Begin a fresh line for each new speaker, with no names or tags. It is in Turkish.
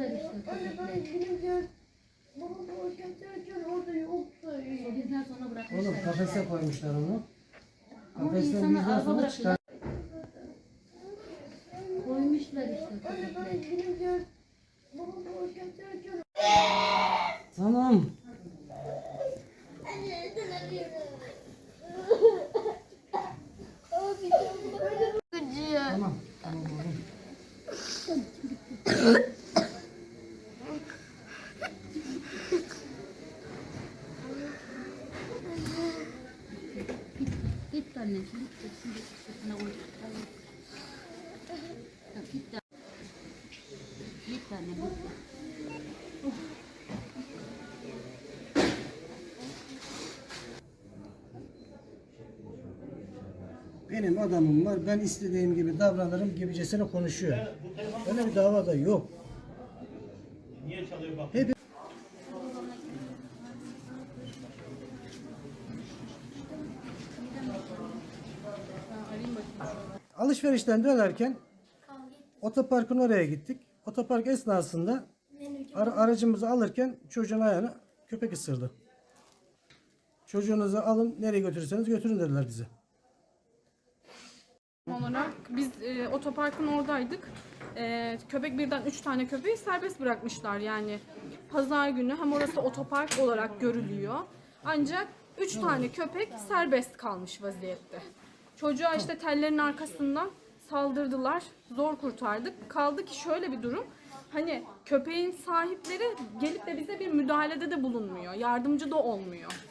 Koymuşlar işte
Anne ben
köpekleri.
gidince baba bu getirken orada yoktu.
O bizden sonra bırakmışlar.
Oğlum kafese koymuşlar onu.
Ama
Kafesten
insanlar
bizden
araba
sonra
bırakıyorlar.
çıkar.
Koymuşlar işte
Anne ben
köpekleri.
gidince baba bu getirken
Tamam.
Gıcıyor.
Tamam. Tamam oğlum.
Anneciğim. Sırtına.
Benim adamım var. Ben istediğim gibi davranırım gibicesine konuşuyor. Öyle bir dava da yok.
Niye çalıyor bak?
Hep alışverişten dönerken otoparkın oraya gittik. Otopark esnasında ara- aracımızı alırken çocuğun ayağını köpek ısırdı. Çocuğunuzu alın nereye götürürseniz götürün dediler bize.
olarak biz e, otoparkın oradaydık. E, köpek birden 3 tane köpeği serbest bırakmışlar yani. Pazar günü hem orası otopark olarak görülüyor. Ancak 3 tane köpek serbest kalmış vaziyette. Çocuğa işte tellerin arkasından saldırdılar. Zor kurtardık. Kaldı ki şöyle bir durum. Hani köpeğin sahipleri gelip de bize bir müdahalede de bulunmuyor. Yardımcı da olmuyor.